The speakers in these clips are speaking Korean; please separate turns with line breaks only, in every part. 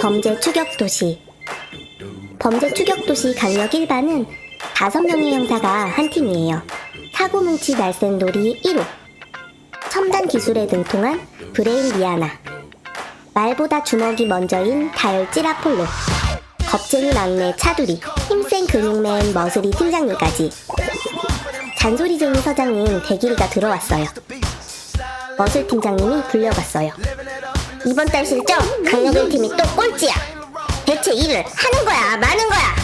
범죄 추격 도시 범죄 추격 도시 강력 1반은 다섯 명의 형사가 한 팀이에요. 사고 뭉치 날쌘 놀이 1호 첨단 기술에 등통한 브레인 리아나 말보다 주먹이 먼저인 다혈질 아폴로 겁쟁이 막내 차두리 힘센 근육맨 머슬이 팀장님까지 잔소리쟁이 서장님 대길이가 들어왔어요. 머슬 팀장님이 불려갔어요. 이번 달 실적 강력 1팀이 또 꼴찌야. 대체 일을 하는 거야, 마는 거야.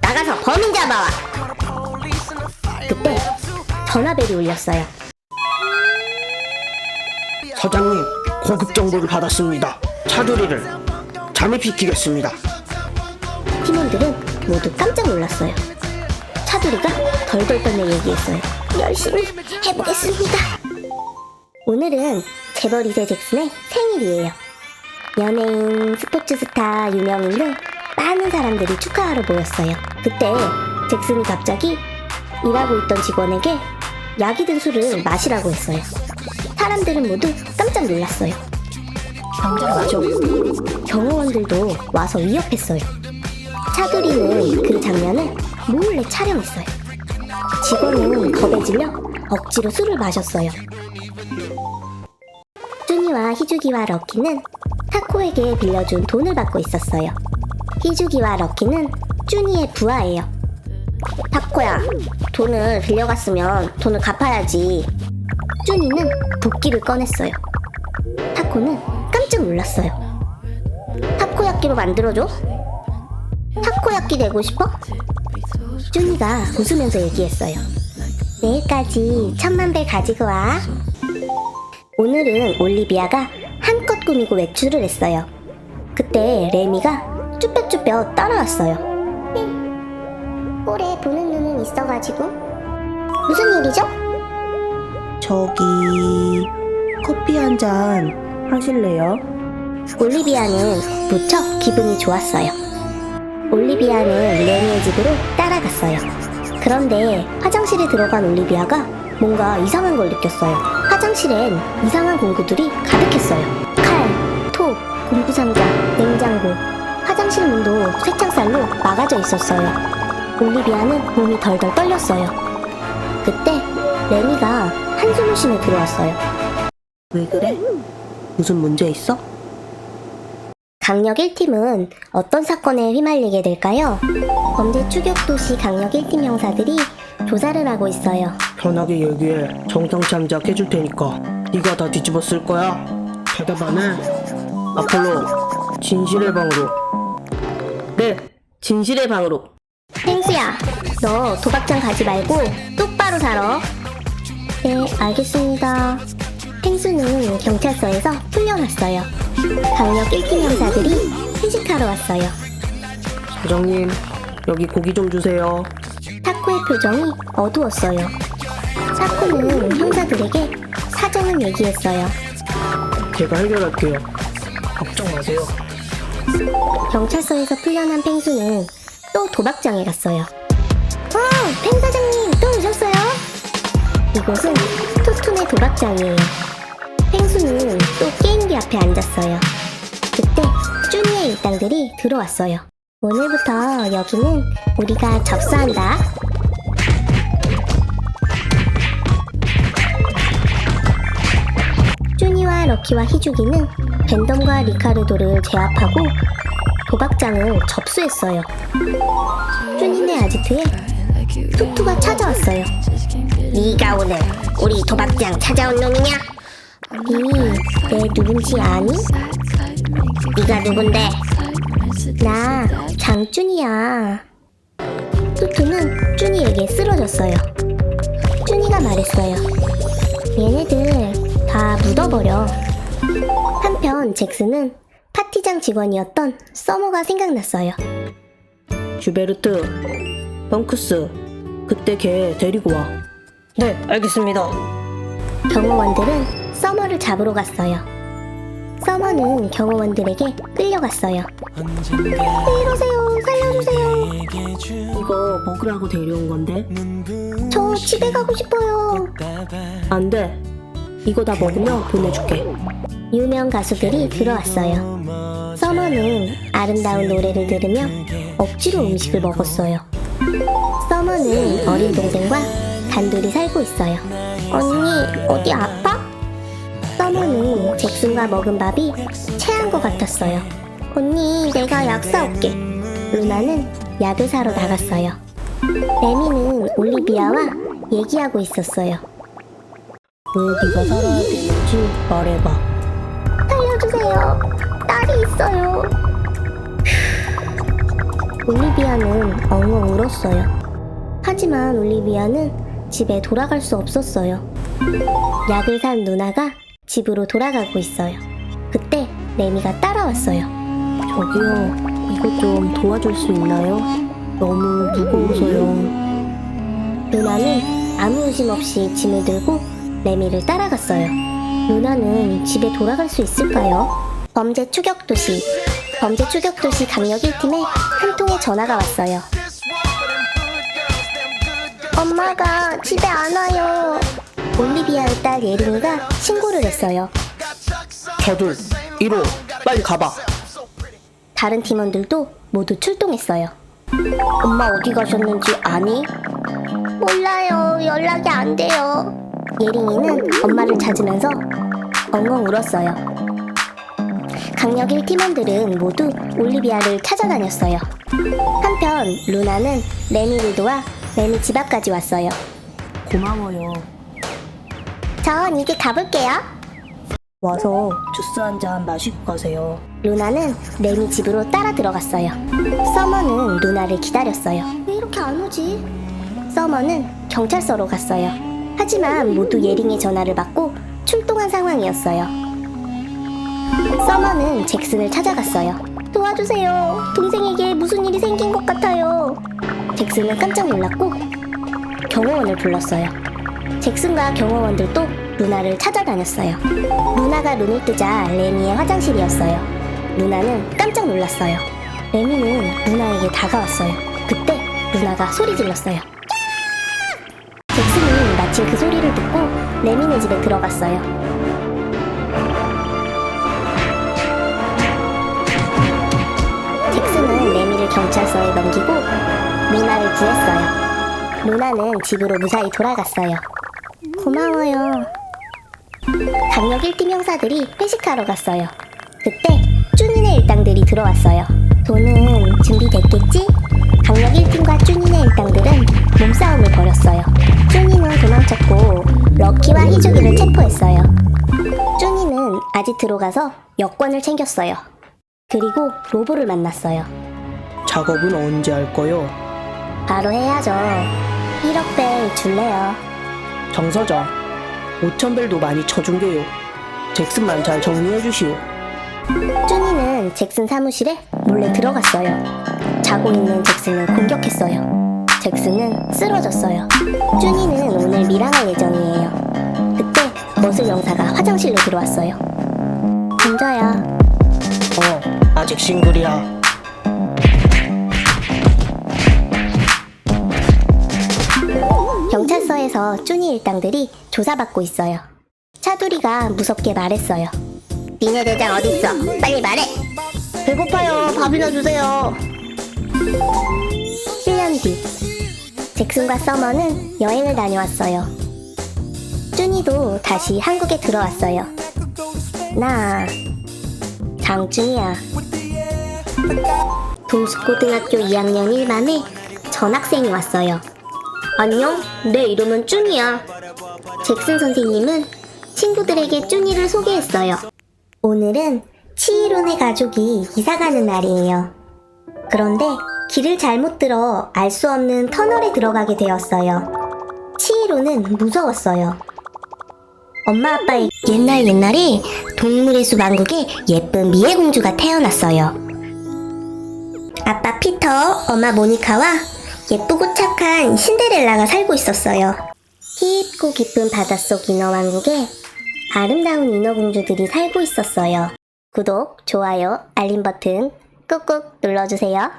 나가서 범인 잡아와. 그때 전화벨이 울렸어요.
서장님, 고급 정보를 받았습니다. 차두리를 잠입시키겠습니다.
팀원들은 모두 깜짝 놀랐어요. 차두리가 덜덜 떨며 얘기했어요. 열심히 해보겠습니다. 오늘은 재벌 2세 잭슨의 생일이에요. 연예인, 스포츠 스타, 유명인 등 많은 사람들이 축하하러 모였어요. 그때 잭슨이 갑자기 일하고 있던 직원에게 약이 든 술을 마시라고 했어요. 사람들은 모두 깜짝 놀랐어요. 당장 마셔. 경호원들도 와서 위협했어요. 차두리는 그 장면을 몰래 촬영했어요. 직원은 겁에 질려 억지로 술을 마셨어요. 희주기와 럭키는 타코에게 빌려준 돈을 받고 있었어요. 희주기와 럭키는 쭈니의 부하예요. 타코야, 돈을 빌려갔으면 돈을 갚아야지. 쭈니는 도끼를 꺼냈어요. 타코는 깜짝 놀랐어요. 타코야끼로 만들어줘? 타코야끼 되고 싶어? 쭈니가 웃으면서 얘기했어요. 내일까지 천만 배 가지고 와. 오늘은 올리비아가 한껏 꾸미고 외출을 했어요. 그때 레미가 쭈뼛쭈뼛 따라왔어요. 꼴에 보는 눈은 있어가지고 무슨 일이죠?
저기 커피 한 잔 하실래요?
올리비아는 무척 기분이 좋았어요. 올리비아는 레미의 집으로 따라갔어요. 그런데 화장실에 들어간 올리비아가 뭔가 이상한 걸 느꼈어요. 화장실엔 이상한 공구들이 가득했어요. 칼, 톱, 공구상자, 냉장고, 화장실 문도 쇠창살로 막아져 있었어요. 올리비아는 몸이 덜덜 떨렸어요. 그때 레미가 한숨을 쉬며 들어왔어요.
왜 그래? 무슨 문제 있어?
강력 1팀은 어떤 사건에 휘말리게 될까요? 범죄 추격 도시 강력 1팀 형사들이 조사를 하고 있어요.
편하게 얘기해. 정상 참작 해줄 테니까. 네가 다 뒤집어 쓸 거야. 대답하네. 아폴로, 진실의 방으로. 네, 진실의 방으로.
펭수야, 너 도박장 가지 말고 똑바로 살아. 네, 알겠습니다. 펭수는 경찰서에서 풀려났어요. 강력 1팀 형사들이 회식하러 왔어요.
사장님, 여기 고기 좀 주세요.
타코의 표정이 어두웠어요. 타코는 형사들에게 사정을 얘기했어요.
제가 해결할게요. 걱정 마세요.
경찰서에서 풀려난 펭수는 또 도박장에 갔어요. 와, 펭 사장님 또 오셨어요? 이곳은 투툰의 도박장이에요. 펭수는 또 게임기 앞에 앉았어요. 그때 쭈니의 일당들이 들어왔어요. 오늘부터 여기는 우리가 접수한다. 쭈니와 럭키와 희주기는 벤덤과 리카르도를 제압하고 도박장을 접수했어요. 쭈니네 아지트에 투투가 찾아왔어요. 네가 오늘 우리 도박장 찾아온 놈이냐? 네, 내 누군지 아니? 네가 누군데? 나 장쭈니야. 투투는 쭈니에게 쓰러졌어요. 쭈니가 말했어요. 얘네들 다 묻어버려. 한편 잭슨은 파티장 직원이었던 서머가 생각났어요.
슈베르트, 펑크스, 그때 걔 데리고 와. 네, 알겠습니다.
경호원들은 서머를 잡으러 갔어요. 서머는 경호원들에게 끌려갔어요. 왜 이러세요? 살려주세요.
이거 먹으라고 데려온 건데?
저 집에 가고 싶어요.
안 돼. 이거 다 먹으면 보내줄게.
유명 가수들이 들어왔어요. 서머는 아름다운 노래를 들으며 억지로 음식을 먹었어요. 서머는 어린 동생과 단둘이 살고 있어요. 언니, 어디 아파? 잭슨과 먹은 밥이 체한 것 같았어요. 언니, 내가 약 사올게. 루나는 약을 사러 나갔어요. 레미는 올리비아와 얘기하고 있었어요.
왜 네가 살아야 되는지 말해봐.
살려주세요. 딸이 있어요. 올리비아는 엉엉 울었어요. 하지만 올리비아는 집에 돌아갈 수 없었어요. 약을 산 누나가 집으로 돌아가고 있어요. 그때 레미가 따라왔어요.
저기요, 이것 좀 도와줄 수 있나요? 너무 무거워서요.
누나는 아무 의심 없이 짐을 들고 레미를 따라갔어요. 누나는 집에 돌아갈 수 있을까요? 범죄 추격 도시. 범죄 추격 도시 강력 1팀에 한 통의 전화가 왔어요. 엄마가 집에 안 와요. 올리비아의 딸 예린이가 신고를 했어요.
저들, 1호, 빨리 가봐.
다른 팀원들도 모두 출동했어요. 엄마 어디 가셨는지 아니? 몰라요. 연락이 안 돼요. 예린이는 엄마를 찾으면서 엉엉 울었어요. 강력 1 팀원들은 모두 올리비아를 찾아다녔어요. 한편 루나는 레미를 도와 레미 집 앞까지 왔어요.
고마워요.
전 이제 가볼게요.
와서 주스 한 잔 마시고 가세요.
루나는 레미 집으로 따라 들어갔어요. 서머는 루나를 기다렸어요. 왜 이렇게 안 오지? 서머는 경찰서로 갔어요. 하지만 모두 예링의 전화를 받고 출동한 상황이었어요. 서머는 잭슨을 찾아갔어요. 도와주세요. 동생에게 무슨 일이 생긴 것 같아요. 잭슨은 깜짝 놀랐고 경호원을 불렀어요. 잭슨과 경호원들도 루나를 찾아다녔어요. 루나가 눈을 뜨자 레미의 화장실이었어요. 루나는 깜짝 놀랐어요. 레미는 루나에게 다가왔어요. 그때 루나가 소리 질렀어요. 잭슨이 마침 그 소리를 듣고 레미네 집에 들어갔어요. 잭슨은 레미를 경찰서에 넘기고 루나를 구했어요. 루나는 집으로 무사히 돌아갔어요. 고마워요. 강력 1팀 형사들이 회식하러 갔어요. 그때 쭈니네 일당들이 들어왔어요. 돈은 준비됐겠지? 강력 1팀과 쭈니네 일당들은 몸싸움을 벌였어요. 쭈니는 도망쳤고 럭키와 희주기를 체포했어요. 쭈니는 아지트로 가서 여권을 챙겼어요. 그리고 로보를 만났어요.
작업은 언제 할 거요?
바로 해야죠. 1억 벨 줄래요?
정 서장, 5천벨도 많이 쳐준 게요. 잭슨만 잘 정리해 주시오.
쭈니는 잭슨 사무실에 몰래 들어갔어요. 자고 있는 잭슨을 공격했어요. 잭슨은 쓰러졌어요. 쭈니는 오늘 밀항할 예정이에요. 그때 머슬 영사가 화장실로 들어왔어요. 혼자야.
어, 아직 싱글이야.
경찰서에서 쭈니 일당들이 조사받고 있어요. 차두리가 무섭게 말했어요. 니네 대장 어딨어? 빨리 말해! 배고파요. 밥이나 주세요. 1년 뒤 잭슨과 서머는 여행을 다녀왔어요. 쭈니도 다시 한국에 들어왔어요. 나 장준이야. 동숲고등학교 2학년 1반에 전학생이 왔어요. 안녕, 내 이름은 쭈니야. 잭슨 선생님은 친구들에게 쭈니를 소개했어요. 오늘은 치이론의 가족이 이사가는 날이에요. 그런데 길을 잘못 들어 알 수 없는 터널에 들어가게 되었어요. 치이로는 무서웠어요. 엄마 아빠의 옛날 옛날에 동물의 숲 왕국에 예쁜 미애 공주가 태어났어요. 아빠 피터, 엄마 모니카와 예쁘고 착한 신데렐라가 살고 있었어요. 깊고 깊은 바닷속 인어 왕국에 아름다운 인어 공주들이 살고 있었어요. 구독, 좋아요, 알림 버튼 꾹꾹 눌러주세요.